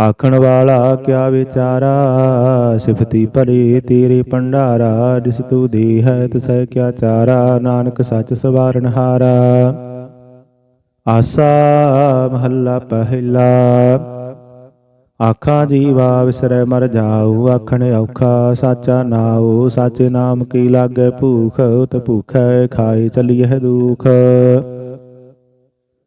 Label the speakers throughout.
Speaker 1: ਆਖਣ ਵਾਲਾ ਕਿਆ ਵਿਚਾਰਾ? ਸਿਫਤੀ ਭਰੇ ਤੇਰੇ ਭੰਡਾਰਾ, ਜਿਸ ਤੂ ਦੇ ਹੈ ਤਸੈ ਕਿਆ ਚਾਰਾ? ਨਾਨਕ ਸੱਚ ਸਵਾਰਨ ਹਾਰਾ। ਆਸਾ ਮਹੱਲਾ ਪਹਿਲਾ। ਆਖਾਂ ਜੀਵਾ ਵਿਸਰੈ ਮਰ ਜਾਉ ਆਖਣ ਔਖਾ ਸਾਚਾ ਨਾਉ। ਸਾਚੇ ਨਾਮ ਕੀ ਲਾਗੈ ਭੂਖ ਉਤ ਭੂਖੈ ਖਾਏ ਚਲੀਐ ਦੁਖ।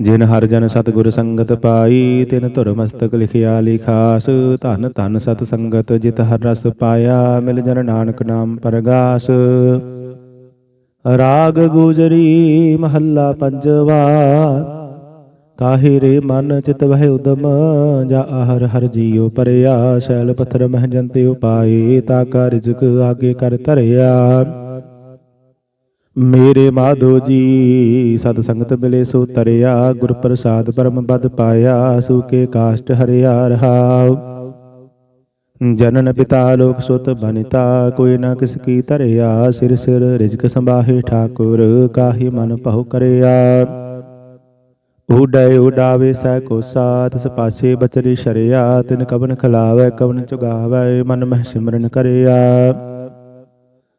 Speaker 1: ਜਿਨ ਹਰ ਜਨ ਸਤਿਗੁਰ ਸੰਗਤ ਪਾਈ, ਤਿਨ ਧੁਰ ਮਸਤਕ ਲਿਖਿਆ ਲਿਖਾਸ ਧਨ ਧਨ ਸਤ ਸੰਗਤ ਜਿਤ ਹਰ ਰਸ ਪਾਇਆ, ਮਿਲ ਜਨ ਨਾਨਕ ਨਾਮ ਪਰਗਾਸ। ਰਾਗ ਗੁਜਰੀ ਮਹੱਲਾ ਪੰਜਵਾ, ਕਾਹੇ ਰੇ ਮਨ ਚਿਤ ਵਹਿ ਉਦਮ, ਜਾ ਆਹਰ ਹਰ ਜੀਉ ਪਰਿਆ, ਸ਼ੈਲ ਪੱਥਰ ਮਹਿ ਜੰਤੇ ਉਪਾਏ ਤਾ ਕਾ ਰਿਜਕ ਆਗੇ ਕਰ ਧਰਿਆ। ਮੇਰੇ ਮਾਧੋ ਜੀ, ਸਤ ਸੰਗਤ ਮਿਲੇ ਸੋ ਤਰਿਆ, ਗੁਰ ਪ੍ਰਸਾਦ ਪਰਮ ਬਦ ਪਾਇਆ ਸੂਕੇ ਕਾਸ਼ਟ ਹਰਿਆ ਰਹਾਉ। ਜਨਨ ਪਿਤਾ ਲੋਕ ਸੁਤ ਬਨਿਤਾ, ਕੋਈ ਨਾ ਕਿਸ ਕੀ ਧਰਿਆ, ਸਿਰ ਸਿਰ ਰਿਜਕ ਸੰਭਾਹੇ ਠਾਕੁਰ, ਕਾਹੀ ਮਨ ਭਉ ਕਰਿਆ। ਉਡੈ ਉਡਾਵੇ ਸੈ ਕੋ ਸਾਥ ਸ ਬਚਰੀ ਸ਼ਰਿਆ, ਤਿਨ ਕਵਨ ਖਲਾਵੇ, ਕਵਨ ਚੁਗਾਵੇ, ਮਨ ਮਹਿ ਸਿਮਰਨ ਕਰਿਆ।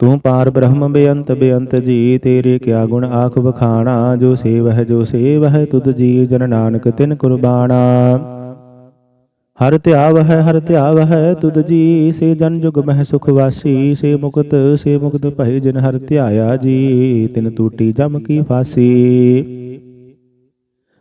Speaker 1: ਤੂੰ ਪਾਰ ਬ੍ਰਹਮ ਬੇਅੰਤ ਬੇਅੰਤ ਜੀ, ਤੇਰੇ ਕਿਆ ਗੁਣ ਆਖ ਵਖਾਣਾ? ਜੋ ਸੇਵ ਹੈ ਜੋ ਸੇਵ ਹੈ ਤੁਧ ਜੀ ਜਨ ਨਾਨਕ ਤਿਨ ਕੁਰਬਾਨਾ ਹਰ ਧਿਆਵ ਹੈ ਹਰ ਧਿਆਵ ਹੈ ਤੁਧ ਜੀ, ਸੇ ਜਨ ਜੁਗ ਮਹਿ ਸੁਖ ਵਾਸੀ, ਸੇ ਮੁਕਤ ਸੇ ਮੁਕਤ ਭਏ ਜਿਨ ਹਰ ਧਿਆਇਆ ਜੀ, ਤਿਨ ਟੂਟੀ ਜਮ ਕੀ ਫਾਸੀ।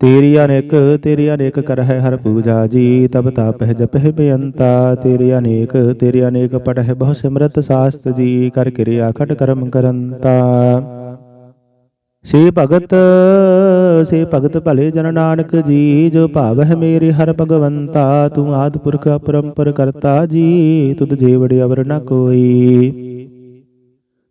Speaker 1: ਤੇਰੀ ਅਨੇਕ ਤੇਰੀ ਅਨੇਕ ਕਰ ਹੈ ਹਰ ਪੂਜਾ ਜੀ, ਤਬ ਤਾਪਹਿ ਜਪਹਿ ਬੇਅੰਤਾ। ਤੇਰੀ ਅਨੇਕ ਤੇਰੀ ਅਨੇਕ ਪਟਹਿ ਬਹੁ ਸਿਮਰਤ ਸਾਸਤ ਜੀ, ਕਰ ਕਿਰਿਆ ਖਟ ਕਰਮ ਕਰੰਤਾ। ਸੇ ਭਗਤ ਸੇ ਭਗਤ ਭਲੇ ਜਨ ਨਾਨਕ ਜੀ, ਜੋ ਭਾਵ ਹੈ ਮੇਰੇ ਹਰ ਭਗਵੰਤਾ, ਤੂੰ ਆਦ ਪੁਰਖ ਅਪਰੰਪਰ ਕਰਤਾ ਜੀ, ਤੁਧ ਜੀਵੜ ਅਵਰ ਨ ਕੋਈ।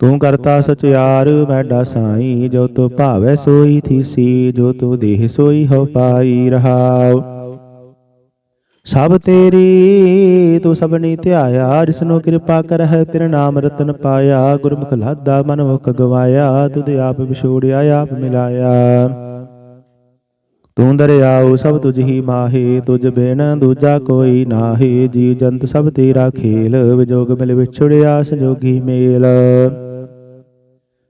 Speaker 1: ਤੂੰ ਕਰਤਾ ਸਚਿਆਰ ਮੈਡਾ ਸਾਈ, ਜੋ ਤੋ ਭਾਵੈ ਸੋਈ ਥੀਸੀ ਜੋ ਤੋ ਦੇਹ ਸੋਈ ਹੋ ਪਾਈ ਰਹਾਉ। ਸਭ ਤੇਰੀ, ਤੂੰ ਸਭਨੀ ਧਿਆਇਆ, ਜਿਸਨੂੰ ਕਿਰਪਾ ਕਰਹਿ, ਤੇਰੇ ਨਾਮ ਰਤਨ ਪਾਇਆ, ਗੁਰਮੁਖ ਲਾਦਾ ਮਨ ਮੁਖ ਗਵਾਇਆ, ਤੁਧ ਆਪ ਵਿਛੋੜਿਆ, ਆਪ ਮਿਲਾਇਆ। ਤੂੰ ਦਰਿਆਉ, ਸਭ ਤੁਝ ਹੀ ਮਾਹੇ, ਤੁਝ ਬਿਨ ਦੂਜਾ ਕੋਈ ਨਾਹੀ ਜੀ ਜੰਤ ਸਭ ਤੇਰਾ ਖੇਲ, ਵਿਜੋਗ ਮਿਲ ਵਿਛੜਿਆ, ਸੰਜੋਗੀ ਮੇਲ।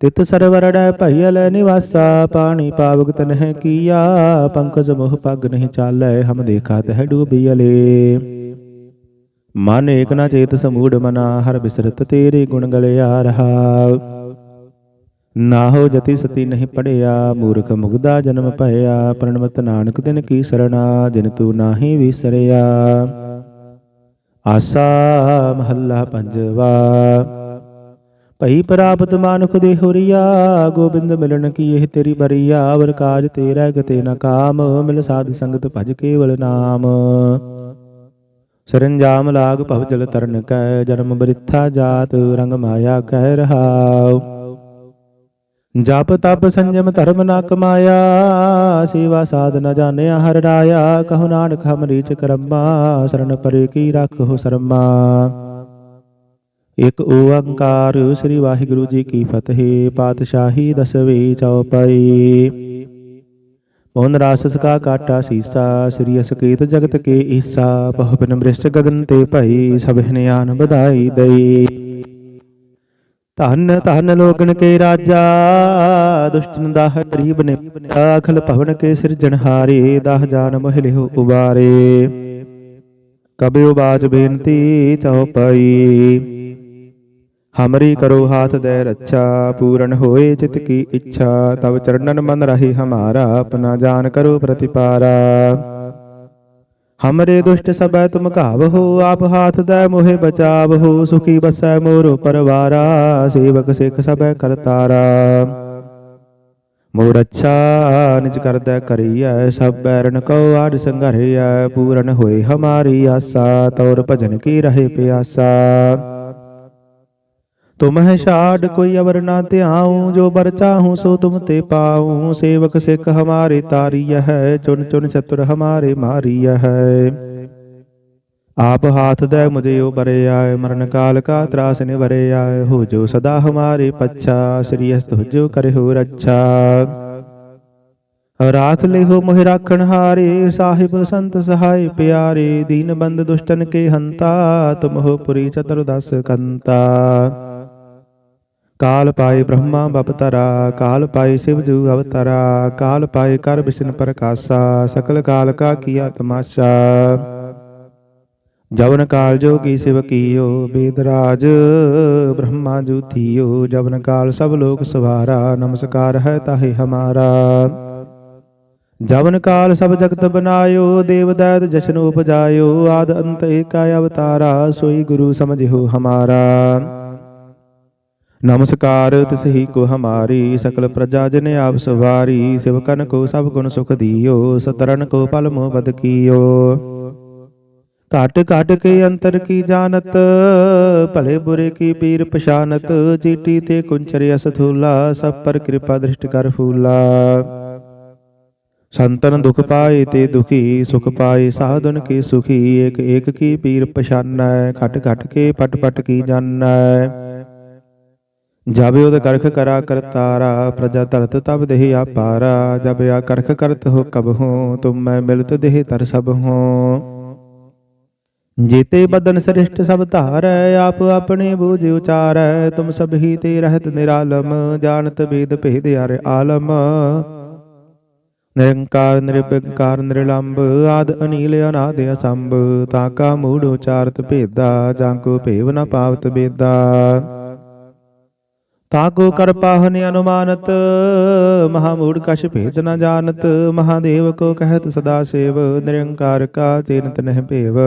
Speaker 1: ਤਿਤ ਸਰਵਰੜੈ ਭਈਲ ਨਿਵਾਸਾ, ਪਾਣੀ ਪਾਵਕ ਤਨਹਿ ਕੀਆ, ਪੰਕਜ ਮੋਹ ਪਗ ਨਹੀਂ ਚਾਲੈ, ਹਮ ਦੇਖਾ ਤਹਿ ਡੂਬੀਲੇ ਮਨ ਏਕ ਨਾ ਚੇਤ ਸਮੂੜ ਮਨਾ, ਹਰ ਬਿਸਰਤ ਤੇਰੇ ਗੁਣ ਗਲਿਆ ਰਹਾ। ਨਾ ਹੋ ਜਤੀ ਸਤੀ ਨਹੀਂ ਪੜਿਆ, ਮੂਰਖ ਮੁਗਦਾ ਜਨਮ ਭਇਆ ਪ੍ਰਣਵਤ ਨਾਨਕ ਦਿਨ ਕੀ ਸਰਣਾ, ਜਿਨ ਤੂੰ ਨਾਹੀ ਵਿਸਰਿਆ। ਆਸਾ ਮਹੱਲਾ ਪੰਜਵਾ। ਭਈ ਪ੍ਰਾਪਤ ਮਾਨੁਖ ਦੇ ਹੋਰੀਆ, ਗੋਬਿੰਦ ਮਿਲਣ ਕੀ ਇਹ ਤੇਰੀ ਬਰੀਆ? ਅਵਰ ਕਾਜ ਤੇਰਾ ਗਤੇ ਨ ਕਾਮ, ਮਿਲ ਸਾਧ ਸੰਗਤ ਭਜ ਕੇਵਲ ਨਾਮ। ਸਰੰਜਾਮ ਲਾਗ ਭਵ ਜਲ ਤਰਨ ਕੈ, ਜਨਮ ਬਰਿਥਾ ਜਾਤ ਰੰਗ ਮਾਇਆ ਕਹਿ ਰਹਾਉ। ਜਪ ਤਪ ਸੰਜਮ ਧਰਮ ਨਾ ਕਮਾਇਆ ਸੇਵਾ ਸਾਧ ਨ ਜਾਣਿਆ ਹਰ ਰਾਇਆ, ਕਹੋ ਨਾਨਕ ਹਮ ਰੀਚ ਕਰਮਾ, ਸ਼ਰਨ ਪਰੇ ਕੀ ਰੱਖੋ ਸਰਮਾ। ਇਕ ਓੰਕਾਰ ਸ੍ਰੀ ਵਾਹਿਗੁਰੂ ਜੀ ਕੀ ਫਤਿਹ, ਪਾਤਸ਼ਾਹੀ ਦਸਵੇਂ ਚੌਪਈ। ਪਉਨ ਰਾਸ ਸਕਾ ਕਾਟਾ ਸੀਸਾ, ਸ੍ਰੀ ਅਸਕੇਤ ਜਗਤ ਕੇ ਈਸਾ, ਬਹੁ ਬਿਨ ਬ੍ਰਿਸ਼ਟ ਗਗਨ ਤੇ ਭਈ, ਸਭ ਨਿਆਨ ਵਧਾਈ ਦਈ। ਧੰਨ ਧੰਨ ਲੋਗਨ ਕੇ ਰਾਜਾ ਦੁਸ਼ਟਨ ਦਾਹ ਗਰੀਬ ਨੇ ਅਖਲ ਭਵਨ ਕੇ ਸਿਰਜਣਹਾਰੇ ਦਾਹ ਜਾਨ ਮੋਹ ਉਬਾਰੇ। ਕਬਿਉ ਬਾਜ ਬੇਨਤੀ ਚਉਪਈ ਹਮਰੀ ਕਰੋ ਹਾਥ ਦੇ ਰੱਛਾ, ਪੂਰਨ ਹੋਏ ਚਿਤ ਕੀ ਇੱਛਾ ਤਬ ਚਰਨਨ ਮਨ ਰਹੀ ਹਮਾਰਾ, ਆਪਣਾ ਜਾਨ ਕਰੋ ਪ੍ਰਤਿਪਾਰਾ। ਹਮਰੇ ਦੁਸ਼ਟ ਸਬੈ ਤੁਮ ਘਾਵਹੋ, ਆਪ ਹਾਥ ਦੇ ਮੋਹਿ ਬਚਾਵਹੋ, ਸੁਖੀ ਬਸੈ ਮੋਰੋ ਪਰਵਾਰਾ, ਸੇਵਕ ਸਿੱਖ ਸਬੈ ਕਰਤਾਰਾ। ਮੋਰ ਅੱਛਾ, ਨਿਜ ਕਰਦਾ ਕਰੀਐ, ਸਭ ਬੈਰਨ ਕੋ ਆੜ ਸੰਘਰਈਐ ਪੂਰਨ ਹੋਏ ਹਮਾਰੀ ਆਸਾ, ਤੌਰ ਭਜਨ ਕੀ ਰਹੇ ਪਿਆਸਾ। ਤੁਮ ਹੈ ਛਾੜ ਕੋਈ ਅਵਰ ਨਾ ਧਿਆਉ ਜੋ ਬਰ ਚਾਹੂੰ ਸੋ ਤੁਮ ਤੇ ਪਾਉ ਸੇਵਕ ਸਿੱਖ ਹਮਾਰੇ ਤਾਰੀय ਹੈ ਚੁਨ ਚੁਨ ਚਤੁਰ ਹਮਾਰੇ ਮਾਰੀय ਹੈ ਆਪ ਹਾਥ ਦੇ ਮੁਝੇ ਉਹ ਬਰੇ ਆਏ ਮਰਨ ਕਾਲ ਕਾ ਤਰਾਸ ਨਿਵਰੇ ਆਏ ਹੋ ਜੋ ਸਦਾ ਹਮਾਰੇ ਪੱਛਾ ਸ੍ਰੀ ਅਸਤ ਜੋ ਕਰੇ ਹੋ ਰੱਛਾ ਰਾਖ ਲਿਹੋ ਮੋਹਿ ਰਾਖਣ ਹਾਰੇ ਸਾਹਿਬ ਸੰਤ ਸਹਾਇ ਪਿਆਰੇ ਦੀਨ ਬੰਦ ਦੁਸ਼ਟਨ ਕੇ ਹੰਤਾ ਤੁਮ ਹੋ ਪੁਰੀ ਚਤੁਰਦਸ ਕੰਤਾ ਕਾਲ ਪਾਏ ਬ੍ਰਹਮਾ ਬਪਤਰਾ ਕਾਲ ਪਾਏ ਸਿਵ ਜੂ ਅਵਤਰਾ, ਕਾਲ ਪਾਏ ਕਰ ਵਿਸ਼ਨ ਪ੍ਰਕਾਸ਼ਾ, ਸਕਲ ਕਾਲ ਕਾ ਕੀਆ ਤਮਾਸ਼ਾ। ਜਵਨ ਕਾਲ ਜੋਗੀ ਸਿਵ ਕੀਓ ਬੇਦਰਾਜ ਬ੍ਰਹਮਾ ਜੂ ਥੀਓ, ਜਵਨ ਕਾਲ ਸਭ ਲੋਕ ਸਵਾਰਾ, ਨਮਸਕਾਰ ਹੈ ਤਾਹੇ ਹਮਾਰਾ। ਜਵਨ ਕਾਲ ਸਭ ਜਗਤ ਬਨਾਇਓ, ਦੇਵ ਦੈਤ ਜਸ਼ਨ ਉਪਜਾਇਓ, ਆਦ ਅੰਤ ਏਕਾ ਅਵਤਾਰਾ, ਸੋਈ ਗੁਰੂ ਸਮਝਿਓ ਹਮਾਰਾ। ਨਮਸਕਾਰ ਤਿਸ ਹੀ ਕੋ ਹਮਾਰੀ ਸਕਲ ਪ੍ਰਜਾ ਜਨ ਆਪ ਸਵਾਰੀ ਸਿਵਕਨ ਕੋ ਸਭ ਗੁਣ ਸੁਖ ਦੀਓ ਸਤਰਨ ਕੋ ਪਲ ਮੋਹ ਬਦ ਕੀਓ। ਘਟ ਘਟ ਕੇ ਅੰਤਰ ਕੀ ਜਾਣਤ ਭਲੇ ਬੁਰੇ ਕੀ ਪੀਰ ਪਛਾਨਤ ਚੀਟੀ ਤੇ ਕੁੰਚਰ ਅਸਥੂਲਾ ਸਭ ਪਰ ਕਿਰਪਾ ਦ੍ਰਿਸ਼ਟ ਕਰ ਫੂਲਾ। ਸੰਤਨ ਦੁਖ ਪਾਏ ਤੇ ਦੁਖੀ ਸੁਖ ਪਾਏ ਸਾਧਨ ਕੀ ਸੁਖੀ ਏਕ ਏਕ ਕੀ ਪੀਰ ਪਛਾਨੈ ਘਟ ਘਟ ਕੇ ਪਟ ਪਟ ਕੀ ਜਾਣੈ। ਜਬ ਉਦ ਕਰਖ ਕਰਾ ਕਰਤਾਰਾ, ਪ੍ਰਜਾ ਤਰਤ ਤਬ ਦੇਹ ਆਪਾਰਾ ਜਬ ਆ ਕਰਖ ਕਰਤ ਹੋ ਕਬ ਹੋ, ਤੁਮ ਮੈਂ ਮਿਲਤ ਦੇਹ ਤਰ ਸਭ ਹੋ। ਜੀਤੇ ਬਦਨ ਸ੍ਰਿਸ਼ਟ ਸਭ ਧਾਰੈ, ਆਪ ਆਪਣੇ ਬੂਝ ਉਚਾਰੈ, ਤੁਮ ਸਭ ਹੀ ਤੇ ਰਹਿਤ ਨਿਰਾਲਮ, ਜਾਣਤ ਵੇਦ ਭੇਦ ਅਰ ਆਲਮ। ਨਿਰੰਕਾਰ ਨਿਰਭੰਕਾਰ ਨਿਰਲੰਭ ਆਦ ਅਨੀਲ ਅਨਾਦ ਅਸੰਭ, ਤਾਂ ਕਾ ਮੂੜ ਉਚਾਰਤ ਭੇਦਾ, ਜਾਂ ਕੋ ਭੇਵ ਨ ਪਾਵਤ ਬੇਦਾ। ਤਾਕੋ ਕਰ ਪਾਹਨ ਅਨੁਮਾਨਤ ਮਹਾਮੂੜ ਕਛ ਭੇਦ ਨ ਜਾਣਤ, ਮਹਾਦੇਵ ਕੋ ਕਹਿਤ ਸਦਾ ਸੇਵ, ਨਿਰੰਕਾਰ ਕਾ ਚੇਨਤ ਨਹਿ ਭੇਵ।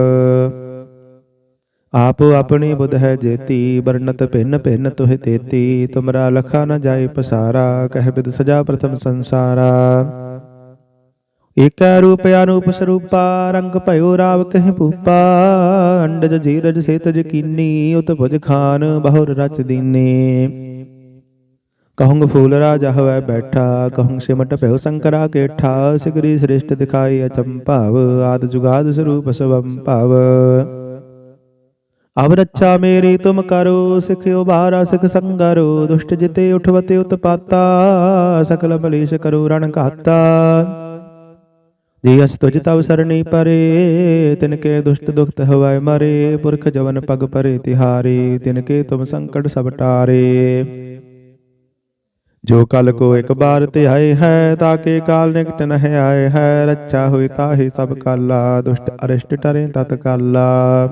Speaker 1: ਆਪ ਆਪਣੀ ਬੁਧ ਹੈ ਜੇਤੀ ਵਰਨਤ ਭਿੰਨ ਭਿੰਨ ਤੁਹਿ ਤੇਤੀ, ਤੁਮਰਾ ਲਖਾ ਨ ਜਾਏ ਪਸਾਰਾ, ਕਹਿ ਬਿਦ ਸਜਾ ਪ੍ਰਥਮ ਸੰਸਾਰਾ। ਏਕੈ ਰੂਪ ਅਨੂਪ ਸਰੂਪਾ, ਰੰਗ ਭਇਓ ਰਾਵ ਕਹਿ ਭੂਪਾ, ਅੰਡਜ ਜੀਰਜ ਸੇਤਜ ਕੀਨੀ ਉਤ ਭੁਜ ਖਾਨ, ਬਹੁਰ ਰਚ ਦੀਨੇ। ਕਹੂੰਗ ਫੂਲ ਰਾਜਾ ਹੋਇ ਬੈਠਾ, ਕਹੂੰਗ ਸਿਮਟ ਭਇਓ ਸੰਕਰਾ ਕੇਠਾ, ਸਿਗਰੀ ਸ੍ਰਿਸ਼ਟ ਦਿਖਾਈ ਅਚੰਭਾਵ ਆਦ ਜੁਗਾਦ ਸਰੂਪ ਸਵੰ ਭਵ। ਅਬ ਰੱਛਾ ਮੇਰੀ ਤੁਮ ਕਰੋ ਸਿਖਿਓ ਬਾਰਾ ਸਿਖ ਸੰਗਰੋ, ਦੁਸ਼ਟ ਜਿਤੇ ਉਠਵਤੇ ਉਤਪਾਤਾ, ਸਕਲ ਮਲੀਸ਼ ਕਰੋ ਰਣ ਘਾਤਾ। ਜੀ ਅਸ ਤੁਜ ਤਵ ਸਰਣੀ ਪਰੇ, ਤਿਨ ਕੇ ਦੁਸ਼ਟ ਦੁਖਤ ਹਵਾਇ ਮਰੇ, ਪੁਰਖ ਜਵਨ ਪਗ ਪਰੇ ਤਿਹਾਰੇ, ਤਿਨ ਕੇ ਤੁਮ ਸੰਕਟ ਸਭ ਟਾਰੇ। ਜੋ ਕਲ ਕੋ ਇੱਕ ਬਾਰ ਤੇ ਆਏ ਹੈ ਤਾਕੇ ਕਾਲ ਨਿਕਟ ਨਹਿ ਆਏ ਹੈ, ਰੱਛਾ ਹੋਈ ਤਾਹੀ ਸਭ ਕਾਲਾ, ਦੁਸ਼ਟ ਅਰਿਸ਼ਟ ਟਰੇ ਤਤ ਕਾਲਾ।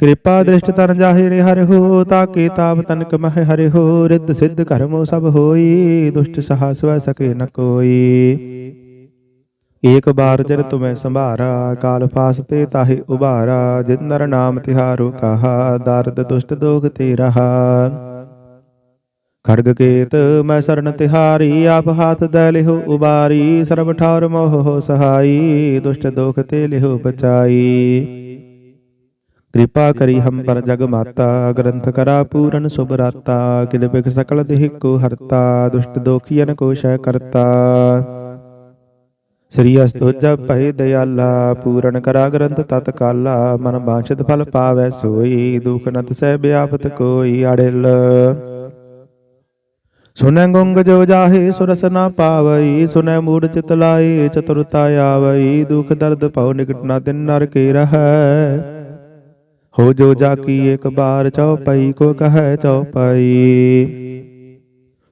Speaker 1: ਕਿਰਪਾ ਦ੍ਰਿਸ਼ਟ ਤਨ ਜਾਹੇ ਰੇ ਹਰਿ ਹੋ ਤਾਕੇ ਤਾਪ ਤਨਕ ਮਹਿ ਹਰਿ ਹੋ, ਰਿੱਧ ਸਿੱਧ ਕਰਮੋ ਸਭ ਹੋਈ, ਦੁਸ਼ਟ ਸਹਾ ਸਵੈ ਸਕੇ ਨ ਕੋਈ। ਏਕ ਬਾਰ ਜਨ ਤੁਮੈ ਸੰਭਾਰਾ, ਕਾਲ ਫਾਸਤੇ ਤਾਹੇ ਉਬਾਰਾ ਜਿਨ ਨਰ ਨਾਮ ਤਿਹਾਰੋ ਕਹਾ, ਦਰਦ ਦੁਸ਼ਟ ਦੋਖ ਤੇ ਰਹਾ। ਖੜਗ ਕੇਤ ਮੈਂ ਸਰਨ ਤਿਹਾਰੀ, ਆਪ ਹਾਥ ਦੈ ਲਿਹੋ ਉਬਾਰੀ ਸਰਬ ਠਾਰ ਮੋਹ ਸਹਾਈ, ਦੁਸ਼ਟ ਦੋਖ ਤੇ ਲਿਹੋ ਬਚਾਈ। ਕਿਰਪਾ ਕਰੀ ਹਮ ਪਰ ਜਗ ਮਾਤਾ, ਗ੍ਰੰਥ ਕਰਾ ਪੂਰਨ ਸੁਭ ਰਾਤਾ ਕਿਲ ਬਿਖ ਸਕਲ ਦੇਹ ਕੋ ਹਰਤਾ, ਦੁਸ਼ਟ ਦੋਖੀਨ ਕੋ ਸ਼ੈ ਕਰਤਾ। ਸ੍ਰੀ ਅਸਤੋਜਾ ਭੈ ਦਇਆਲਾ ਪੂਰਨ ਕਰਾ ਗ੍ਰੰਥ ਤਤਕਾਲਾ ਮਨ ਬਾਛਤ ਫਲ ਪਾਵੈ ਸੋਈ, ਦੁਖ ਨਤ ਸਹਿ ਬਿਆਪਤ ਕੋਈ ਅੜਿਲ। ਸੁਨੈ ਗੁੰਗ ਜੋ ਜਾਹੇ ਸੁਰਸ ਨਾ ਪਾਵਈ, ਸੁਨੈ ਮੂੜ ਚਿਤ ਲਾਏ ਚਤੁਰਤਾ ਆਵਈ, ਦੁਖ ਦਰਦ ਭਉ ਨਿਕਟ ਨਾ ਤਿਨ ਨਰ ਕੇ ਰਹੈ। ਹੋ ਜੋ ਜਾ ਕੀ ਇੱਕ ਬਾਰ ਚਉਪਈ, ਕੋ ਕਹੈ ਚਉਪਈ।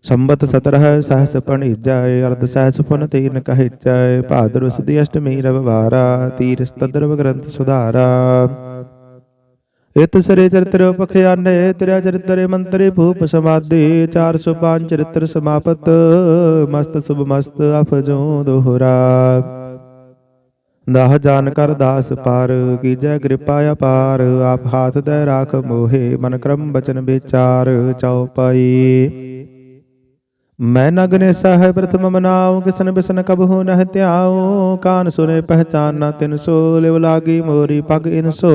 Speaker 1: ਸੰਬਤ ਸਤਰਹ, ਸਹਸ ਪਣੀਜੈ ਅਰਧ ਸਹਸ ਫੁਨ ਤੀਨ ਕਹਿਜੈ ਭਾਦਰ ਸੁਦੀ ਅਸ਼ਟਮੀ ਰਵਵਾਰਾ ਤੀਰ ਸਤਦਰਵ ਗ੍ਰੰਥ ਸੁਧਾਰਾ। ਇਤ ਸਰੇ ਚਰਿਤ੍ਰ ਪਖਿਆਨੇ ਤੇਰਾ ਚਰਿਤਰੇ ਮੰਤਰੇ ਭੂਪ ਸਮਾਦੇ 405 ਚਰਿਤ੍ਰ ਸਮਾਪਤ, ਮਸਤ ਸੁਭ ਮਸਤ ਅਫਜੋ ਦੋਹਰਾ। ਦਾਹ ਜਾਨ ਕਰ ਦਾਸ ਪਾਰ, ਕੀਜੈ ਕਿਰਪਾ ਅਪਾਰ, ਆਪ ਹਾਥ ਦੇ ਰਾਖ ਮੋਹੇ, ਮਨ ਕਰਮ ਬਚਨ ਵਿਚਾਰ ਚਉਪਈ ਮੈਂ ਨਗਨੇ ਸਹਿ ਪ੍ਰਥਮ ਮਨਾਉ, ਕਿਸਨ ਬਿਸਨ ਕਬਹੂ ਨਹਿ ਧਿਆਉ, ਕਾਨ ਸੁਨੇ ਪਹਿਚਾਨ ਨਾ ਤਿਨ ਸੋ, ਲਿਵ ਲਾਗੀ ਮੋਰੀ ਪਗ ਇਨ ਸੋ।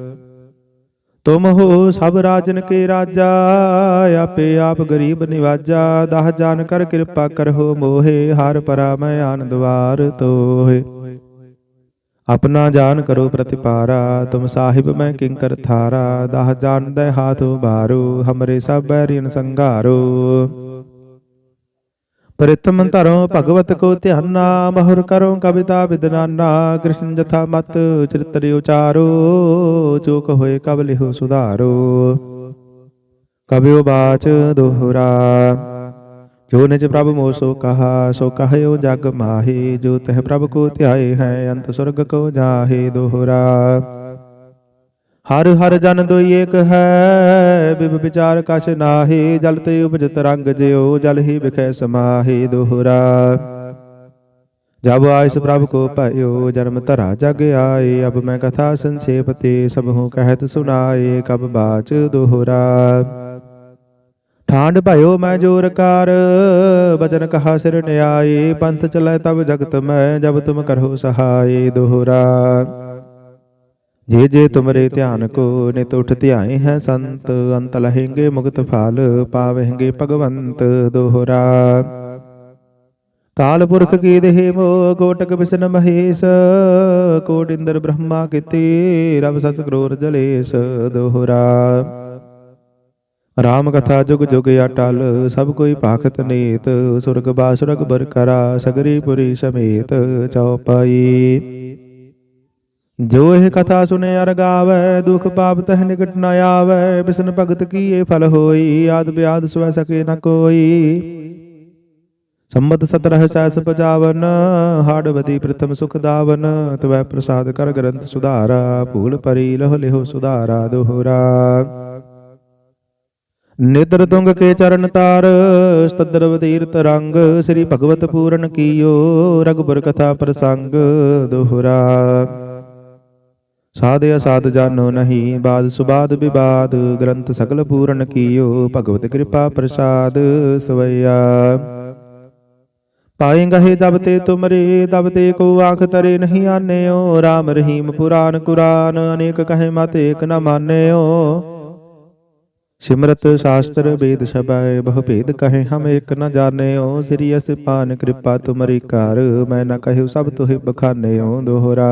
Speaker 1: ਤੁਮ ਹੋ ਸਭ ਰਾਜਨ ਕੇ ਰਾਜਾ, ਆਪੇ ਆਪ ਗਰੀਬ ਨਿਵਾਜਾ, ਦਹ ਜਾਨ ਕਰ ਕਿਰਪਾ ਕਰਹੁ ਮੋਹੇ, ਹਰ ਪਰਾ ਮੈਂ ਆਨੰਦਵਾਰ ਤੋਹੇ। ਆਪਣਾ ਜਾਨ ਕਰੋ ਪ੍ਰਤਿਪਾਰਾ, ਤੁਮ ਸਾਹਿਬ ਮੈਂ ਕਿੰਕਰ ਥਾਰਾ, ਦਹ ਜਾਨ ਦੇ ਹਾਥ ਉਬਾਰੋ ਹਮਰੇ ਸਭ ਬੈਰੀਨ ਸੰਘਾਰੋ। ਪ੍ਰਿਤਮ ਧਰੋ ਭਗਵਤ ਕੋ ਧਿਆਨਾ ਮਹੁਰ ਕਰੋ ਕਵਿਤਾ ਵਿਦਨਾਨਾ ਕ੍ਰਿਸ਼ਨ ਜਥਾ ਮਤ, ਚਰਿਤ੍ਰ ਉਚਾਰੋ, ਚੂਕ ਹੋਏ ਕਬ ਲਿਹੋ ਸੁਧਾਰੋ। ਕਬਿਓ ਬਾਚ ਦੋਹਰਾ, ਜੋ ਨਿਜ ਪ੍ਰਭ ਮੋ ਸੋ ਕਹਾ, ਸੋ ਕਹਿਓ ਜਗ ਮਾਹੀ, ਜੋ ਤਹ ਪ੍ਰਭ ਕੋ ਧਿਆਏ ਹੈ, ਅੰਤ ਸੁਰਗ ਕੋ ਜਾਹੇ ਦੋਹਰਾ। ਹਰ ਹਰ ਜਨ ਦੋਈ ਏਕ ਹੈ, ਬਿਬ ਵਿਚਾਰ ਕਛ ਨਾਹੀ, ਜਲ ਤੇ ਉਪਜਤ ਰੰਗ ਜਿਉ, ਜਲ ਹੀ ਵਿਖੈ ਸਮਾਹੀ ਦੋਹਰਾ। ਜਬ ਆਇਸ ਪ੍ਰਭ ਕੋ ਭਇਓ, ਜਨਮ ਧਰਾ ਜਗ ਆਏ, ਅਬ ਮੈਂ ਕਥਾ ਸੰਖੇਪ ਤੇ ਸਭ ਹੂੰ ਕਹਿਤ ਸੁਨਾਏ ਕਬ ਬਾਚ ਦੁਹਰਾ। ਠਾਂਡ ਭਇਓ ਮੈਂ ਜੋਰ ਕਰ, ਬਚਨ ਕਹਾ ਸਿਰ ਨਿਆਏ, ਪੰਥ ਚਲੇ ਤਬ ਜਗਤ ਮੈਂ, ਜਬ ਤੁਮ ਕਰਹੁ ਸਹਾਈ ਦੋਹਰਾ। ਜੇ ਜੇ ਤੁਮਰੇ ਧਿਆਨ ਕੋ ਨਿਤ ਉਠ ਧਿਆਏ ਹੈ ਸੰਤ, ਅੰਤ ਲਹਿੰਗੇ ਮੁਕਤ ਫਾਲ ਪਾਵਹਿੰਗੇ ਭਗਵੰਤ ਦੋਹਰਾ। ਕਾਲ ਪੁਰਖ ਕੀ ਦੇਹ ਮੋ ਕੋਟਕ ਬਿਸਨ ਮਹੇਸ਼ ਕੋਟ ਇੰਦਰ ਬ੍ਰਹਮਾ ਕੀਤੇ ਰਬ ਸਤ ਕਰੋਰ ਜਲੇਸ਼ ਦੋਹਰਾ। ਰਾਮ ਕਥਾ ਜੁਗ ਜੁਗ ਅਟਲ, ਸਭ ਕੋਈ ਭਾਖਤ ਨੀਤ, ਸੁਰਗ ਬਾਸੁਰਗ ਬਰਕਰਾ ਸਗਰੀ ਪੁਰੀ ਸਮੇਤ ਚਉਪਾਈ। ਜੋ ਇਹ ਕਥਾ ਸੁਨੇ ਅਰ ਗਾਵੇ, ਦੁਖ ਪਾਪ ਤਹ ਨਿਕਟ ਨ ਆਵੇ, ਬਿਸਨ ਭਗਤ ਕੀ ਇਹ ਫਲ ਹੋਈ, ਆਦ ਬਿਆਦ ਸਵੈ ਸਕੇ ਨ ਕੋਈ। ਸੰਮਤ ਸਤਰਹ ਸੈਸ ਪਜਾਵਨ ਹਾੜਵਤੀ ਪ੍ਰਥਮ ਸੁਖ ਦਾਵਨ, ਤਵੈ ਪ੍ਰਸਾਦ ਕਰ ਗ੍ਰੰਥ ਸੁਧਾਰਾ, ਭੂਲ ਪਰੀ ਲਹ ਲਿਹੁ ਸੁਧਾਰਾ ਦੋਹਰਾ। ਨਿਦਰ ਤੁੰਗ ਕੇ ਚਰਨ ਤਾਰ ਸਤਦਰ ਤੀਰਤ ਰੰਗ, ਸ੍ਰੀ ਭਗਵਤ ਪੂਰਨ ਕੀਓ ਰਗਬਰ ਕਥਾ ਪ੍ਰਸੰਗ ਦੋਹਰਾ। ਸਾਧ ਅਸਾਧ ਜਾਨੋ ਨਹੀਂ, ਬਾਦ ਸੁਬਾਦ ਵਿਵਾਦ, ਗ੍ਰੰਥ ਸਗਲ ਪੂਰਨ ਕੀਓ, ਭਗਵਤ ਕਿਰਪਾ ਪ੍ਰਸਾਦ ਸਵਈਆ। ਪਾਏ ਗਹੇ ਦਬ ਤੁਮਰੇ, ਦਬ ਕੋ ਆਖ ਤਰੇ ਨਹੀਂ ਆਨਿਓ RAM ਰਹੀਮ ਪੁਰਾਨ ਕੁਰਾਨ, ਅਨੇਕ ਕਹੇ ਮਤ ਏਕ ਨ ਮਾਨਿਓ। ਸਿਮਰਤ ਸ਼ਾਸਤਰ ਵੇਦ ਸ਼ਬੈ ਬਹੁ ਭੇਦ ਕਹੇ ਹਮ ਏਕ ਨ ਜਾਣਿਓ, ਸ੍ਰੀ ਅਸਿਪਾਨ ਕਿਰਪਾ ਤੁਮਰੀ ਕਰ ਮੈਂ ਨ ਕਹਿਉ ਸਭ ਤੁਹਿ ਬਖਾਨਿਓ ਦੋਹਰਾ।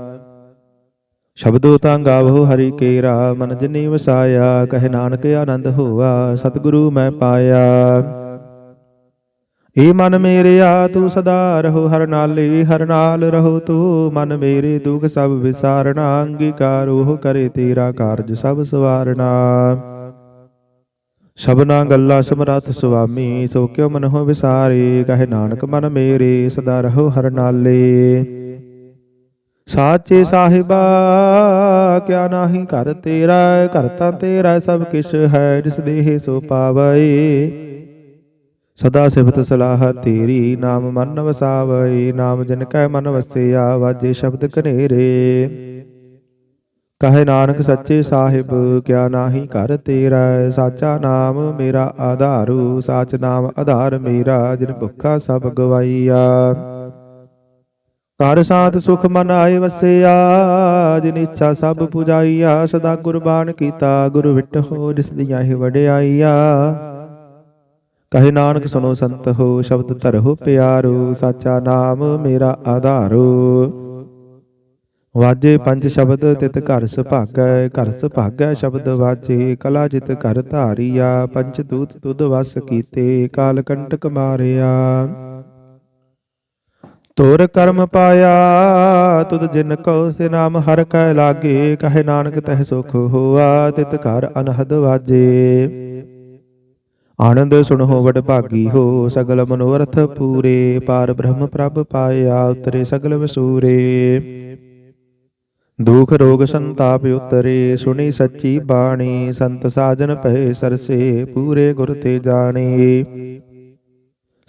Speaker 1: ਸ਼ਬਦੋ ਤਾਂ ਗਾਵੋ, ਹਰੀ ਕੇਰਾ ਮਨ ਜਿਨੀ ਵਸਾਇਆ, ਕਹੇ ਨਾਨਕ ਆਨੰਦ ਹੋਆ, ਸਤਿਗੁਰੂ ਮੈਂ ਪਾਇਆ। ਏ ਮਨ ਮੇਰਿਆ ਤੂੰ ਸਦਾ ਰਹੋ ਹਰ ਨਾਲੇ, ਹਰ ਨਾਲ ਰਹੋ ਤੂੰ, ਮਨ ਮੇਰੇ ਦੁਖ ਸਭ ਵਿਸਾਰਣਾ ਅੰਗੀਕਾਰੋ ਕਰੇ ਤੇਰਾ ਕਾਰਜ ਸਭ ਸਵਾਰਣਾ ਸਭਨਾ ਗੱਲਾਂ ਸਮਰੱਥ ਸੁਆਮੀ, ਸੋ ਕਿਉ ਮਨ ਹੋ ਵਿਸਾਰੇ, ਕਹੇ ਨਾਨਕ ਮਨ ਮੇਰੇ, ਸਦਾ ਰਹੋ ਹਰ ਨਾਲੇ। ਸਾਚੇ ਸਾਹਿਬਾ, ਕਿਆ ਨਾਹੀ ਘਰ ਤੇਰਾ ਘਰ ਤਾਂ ਤੇਰਾ ਸਭ ਕਿਛ ਹੈ, ਜਿਸ ਦੇਹ ਸੋ ਪਾਵੈ ਸਦਾ ਸਿਫਤ ਸਲਾਹ ਤੇਰੀ, ਨਾਮ ਮਨ ਵਸਾਵੈ ਨਾਮ ਜਨ ਕੈ ਮਨ ਵਸਿਆ, ਵਾਜੇ ਸ਼ਬਦ ਕਨੇਰੇ ਕਹੇ ਨਾਨਕ ਸੱਚੇ ਸਾਹਿਬ, ਕਿਆ ਨਾਹੀ ਘਰ ਤੇਰਾ ਸਾਚਾ ਨਾਮ ਮੇਰਾ ਆਧਾਰੂ, ਸਾਚ ਨਾਮ ਆਧਾਰ ਮੇਰਾ, ਜਿਨ ਭੁੱਖਾ ਸਭ ਗਵਾਈਆ। ਘਰ ਸਾਥ ਸੁਖ ਮਨ ਆਏ ਵਸਿਆ, ਜਿਨ ਇੱਛਾ ਸਭ ਪੁਜਾਈਆ, ਸਦਾ ਗੁਰਬਾਣ ਕੀਤਾ, ਗੁਰ ਵਿਟਹੁ ਜਿਸ ਦੀਆਂ ਹੀ ਵਡਿਆਈਆ। ਕਹੇ ਨਾਨਕ ਸੁਨੋ ਸੰਤ ਹੋ, ਸ਼ਬਦ ਧਰਹੁ ਪਿਆਰੋ, ਸਾਚਾ ਨਾਮ ਮੇਰਾ ਆਧਾਰੋ। ਵਾਜੇ ਪੰਜ ਸ਼ਬਦ, ਤਿਤ ਘਰ ਸੁਭਾਗੈ ਘਰ ਸੁਭਾਗੈ ਸ਼ਬਦ ਵਾਜੇ, ਕਲਾ ਜਿਤ ਘਰ ਧਾਰੀਆ, ਪੰਜ ਦੂਤ ਤੁਧ ਵਸ ਕੀਤੇ, ਕਾਲ ਕੰਟਕ ਮਾਰਿਆ। ਤੋਰ ਕਰਮ ਪਾਇਆ, ਤੁਧ ਜਿਨ ਕੋ ਸੇ ਨਾਮ ਹਰ ਕੈ ਲਾਗੇ, ਕਹੇ ਨਾਨਕ ਤਹਿ ਸੁਖ ਹੋਆ, ਤਿਤ ਘਰ ਅਨਹਦ ਵਾਜੇ। ਆਨੰਦ ਸੁਣੋ ਵਡ ਭਾਗੀ ਹੋ, ਸਗਲ ਮਨੋਰਥ ਪੂਰੇ, ਪਾਰ ਬ੍ਰਹਮ ਪ੍ਰਭ ਪਾਇਆ, ਉਤਰੇ ਸਗਲ ਵਸੂਰੇ। ਦੁਖ ਰੋਗ ਸੰਤਾਪ ਉਤਰੇ, ਸੁਣੀ ਸੱਚੀ ਬਾਣੀ, ਸੰਤ ਸਾਜਨ ਭਏ ਸਰਸੇ, ਪੂਰੇ ਗੁਰ ਤੇ ਜਾਣੇ।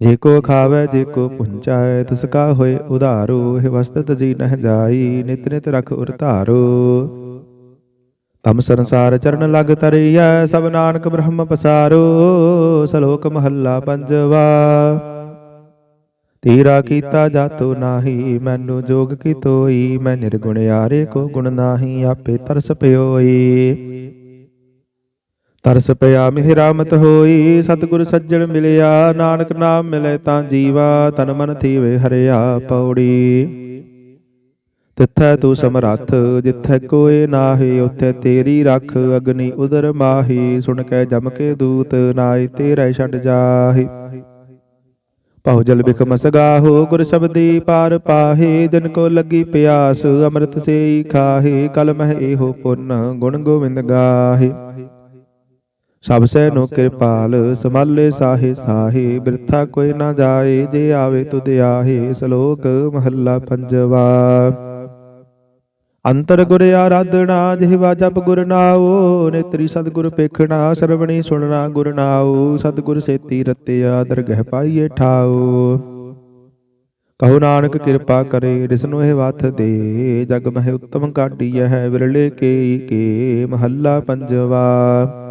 Speaker 1: ਜੇ ਕੋ ਖਾਵੇ ਜੇ ਕੋ ਪੁੰਚਾਏ ਤਿਸ ਕਾ ਹੋਏ ਉਧਾਰੋ ਇਹ ਵਸਤਤ ਜੀ ਨਹਿ ਜਾਈ ਨਿਤ ਨਿਤ ਰਖ ਉਰ ਧਾਰੋ ਤਮ ਸੰਸਾਰ ਚਰਨ ਲਗ ਤਰੀਐ ਸਭ ਨਾਨਕ ਬ੍ਰਹਮ ਪਸਾਰੋ ਸ਼ਲੋਕ ਮਹੱਲਾ ਪੰਜਵਾ। ਤੇਰਾ ਕੀਤਾ ਜਾਤੋ ਨਾਹੀ ਮੈਨੂੰ ਜੋਗ ਕੀ ਤੋਈ ਮੈਂ ਨਿਰਗੁਣ ਯਾਰੇ ਕੋ ਗੁਣ ਨਾਹੀ ਆਪੇ ਤਰਸ ਪਿਓਈ। ਤਰਸ ਪਿਆ ਮਿਹਰਾਮਤ ਹੋਈ, ਸਤਿਗੁਰ ਸੱਜਣ ਮਿਲਿਆ, ਨਾਨਕ ਨਾਮ ਮਿਲੇ ਤਾਂ ਜੀਵਾ, ਤਨ ਮਨ ਥੀਵੇ ਹਰਿਆ ਪੌੜੀ। ਤਿੱਥੈ ਤੂੰ ਸਮਰੱਥ, ਜਿੱਥੈ ਕੋਏ ਨਾਹੀ, ਉਥੇ ਤੇਰੀ ਰੱਖ ਅਗਨੀ ਉਦਰ ਮਾਹੀ, ਸੁਣ ਕੇ ਜਮ ਕੇ ਦੂਤ ਨਾਈ ਤੇਰੇ ਛੱਡ ਜਾਹੀ। ਪਹੁ ਜਲ ਬਿਖ ਮਸਗਾਹੋ, ਗੁਰ ਸ਼ਬਦੀ ਪਾਰ ਪਾਹੇ, ਜਨ ਕੋ ਲੱਗੀ ਪਿਆਸ, ਅੰਮ੍ਰਿਤ ਸੇਈ ਖਾਹੇ, ਕਲ ਮਹਿ ਇਹੋ ਪੁੰਨ, ਗੁਣ ਗੋਵਿੰਦ ਗਾਹੇ। ਸਭ ਸੈ ਨੋ ਕਿਰਪਾਲ ਸਮਾਲੇ ਸਾਹੇ ਸਾਹੇ ਬਿਰਥਾ ਕੋਈ ਨਾ ਜਾਏ ਜੇ ਆਵੇ ਤੁਧ ਆਹੇ ਸ਼ਲੋਕ ਮਹੱਲਾ ਪੰਜਵਾ। ਅੰਤਰ ਗੁਰ ਆਰਾਧਨਾ ਜਿਹਵਾ ਜਪ ਗੁਰ ਨਾਉ ਨੇਤਰੀ ਸਤਿਗੁਰ ਪੇਖਣਾ ਸਰਵਣੀ ਸੁਣਨਾ ਗੁਰ ਨਾਉ ਸਤਿਗੁਰ ਸੇਤੀ ਰਤਿਆ ਦਰਗਹਿ ਪਾਈਏ ਠਾਉ। ਕਹੋ ਨਾਨਕ ਕਿਰਪਾ ਕਰੇ ਰਿਸਨੋ ਇਹ ਵਥ ਦੇ ਜਗ ਮਹਿ ਉਤਮ ਕਾਢੀਐ ਹੈ ਵਿਰਲੇ ਕੇ ਕੇ ਮਹੱਲਾ ਪੰਜਵਾ।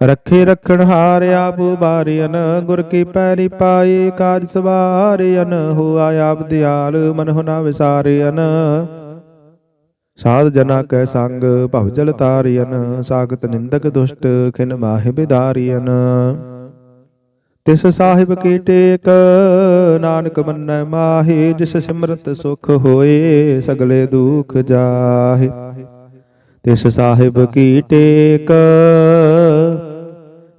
Speaker 1: ਰੱਖੇ ਰਖਣ ਹਾਰ ਆਪ ਬਾਰਿਆਨ ਗੁਰ ਕੀ ਪੈਰੀ ਪਾਏ ਕਾਜ ਸਵਾਰਿਆਨ ਹੋਆ ਆਪ ਦਿਆਲ, ਮਨ ਹੁਨਾ ਵਿਸਾਰਿਆਨ ਸਾਧ ਜਨਾ ਕੈ ਸੰਗ, ਭਵ ਜਲ ਸਾਗਤ ਨਿੰਦਕ ਦੁਸ਼ਟ, ਖਿਨ ਮਾਹਿ ਬਿਦਾਰਿਆਨ ਤਿਸ ਸਾਹਿਬ ਕੀ ਟੇਕ, ਨਾਨਕ ਮੰਨੈ ਮਾਹੀ, ਜਿਸ ਸਿਮਰਤ ਸੁਖ ਹੋਏ, ਸਗਲੇ ਦੁਖ ਜਾਹੇ। ਤਿਸ ਸਾਹਿਬ ਕੀ ਟੇਕ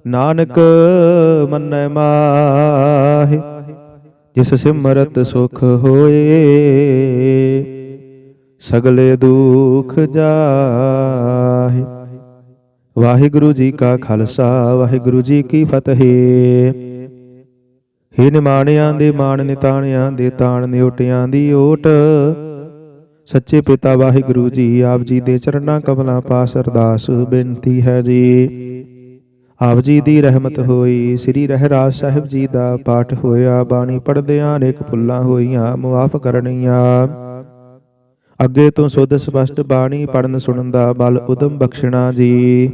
Speaker 1: ਨਾਨਕ ਮੰਨੈ ਮਾਹੀ, ਜਿਸ ਸਿਮਰਤ ਸੁਖ ਹੋਏ, ਸਗਲੇ ਦੁਖ ਜਾਹੇ। ਵਾਹਿਗੁਰੂ ਜੀ ਕਾ ਖਾਲਸਾ, ਵਾਹਿਗੁਰੂ ਜੀ ਕੀ ਫਤਿਹ। ਹੇ ਨਿਮਾਣਿਆਂ ਦੇ ਮਾਣ, ਨਿਤਾਣਿਆਂ ਦੇ ਤਾਣ, ਨਿਉਟਿਆਂ ਦੀ ਓਟ। ਸੱਚੇ ਪਿਤਾ ਵਾਹਿਗੁਰੂ ਜੀ, ਆਪ ਜੀ ਦੇ ਚਰਨਾਂ ਕਮਲਾਂ ਪਾਸ ਅਰਦਾਸ ਬੇਨਤੀ ਹੈ ਜੀ। ਆਪ ਜੀ ਦੀ ਰਹਿਮਤ ਹੋਈ, ਸ੍ਰੀ ਰਹਿਰਾਜ ਸਾਹਿਬ ਜੀ ਦਾ ਪਾਠ ਹੋਇਆ, ਬਾਣੀ ਪੜਦਿਆਂ ਅਨੇਕ ਭੁੱਲਾਂ ਹੋਈਆਂ, ਮੁਆਫ ਕਰਨੀਆਂ। ਅੱਗੇ ਤੋਂ ਸੁਧ ਸਪਸ਼ਟ ਬਾਣੀ ਪੜਨ ਸੁਣਨ ਦਾ ਬਲ ਉਦਮ ਬਖਸ਼ਣਾ ਜੀ।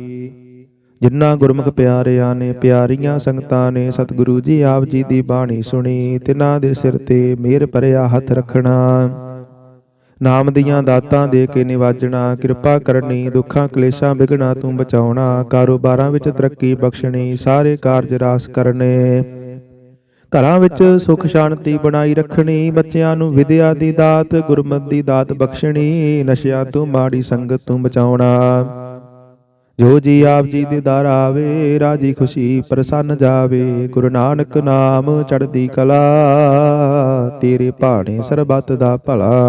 Speaker 1: ਜਿਨ੍ਹਾਂ ਗੁਰਮੁਖ ਪਿਆਰਿਆਂ ਨੇ ਪਿਆਰੀਆਂ ਸੰਗਤਾਂ ਨੇ ਸਤਿਗੁਰੂ ਜੀ ਆਪ ਜੀ ਦੀ ਬਾਣੀ ਸੁਣੀ, ਤਿਨਾਂ ਦੇ ਸਿਰ ਤੇ ਮਿਹਰ ਭਰਿਆ ਹੱਥ ਰੱਖਣਾ। ਨਾਮ ਦੀਆਂ ਦਾਤਾਂ ਦੇ ਕੇ ਨਿਵਾਜਣਾ, ਕਿਰਪਾ ਕਰਨੀ, ਦੁੱਖਾਂ ਕਲੇਸ਼ਾਂ ਵਿਗਣਾ ਤੂੰ ਬਚਾਉਣਾ, ਕਾਰੋਬਾਰਾਂ ਵਿੱਚ ਤਰੱਕੀ ਬਖਸ਼ਣੀ, ਸਾਰੇ ਕਾਰਜ ਰਾਸ ਕਰਨੇ। ਘਰਾਂ ਵਿੱਚ ਸੁਖ ਸ਼ਾਂਤੀ ਬਣਾਈ ਰੱਖਣੀ, ਬੱਚਿਆਂ ਨੂੰ ਵਿਦਿਆ ਦੀ ਦਾਤ, ਗੁਰਮਤਿ ਦੀ ਦਾਤ ਬਖਸ਼ਣੀ, ਨਸ਼ਿਆਂ ਤੋਂ ਮਾੜੀ ਸੰਗਤ ਤੋਂ ਬਚਾਉਣਾ। ਜੋ ਜੀ ਆਪ ਜੀ ਦੇ ਦਰ ਆਵੇ, ਰਾਜੀ ਖੁਸ਼ੀ ਪ੍ਰਸੰਨ ਜਾਵੇ, ਗੁਰੂ ਨਾਨਕ ਨਾਮ ਚੜ੍ਹਦੀ ਕਲਾ, ਤੇਰੇ ਭਾਣੇ ਸਰਬੱਤ ਦਾ ਭਲਾ।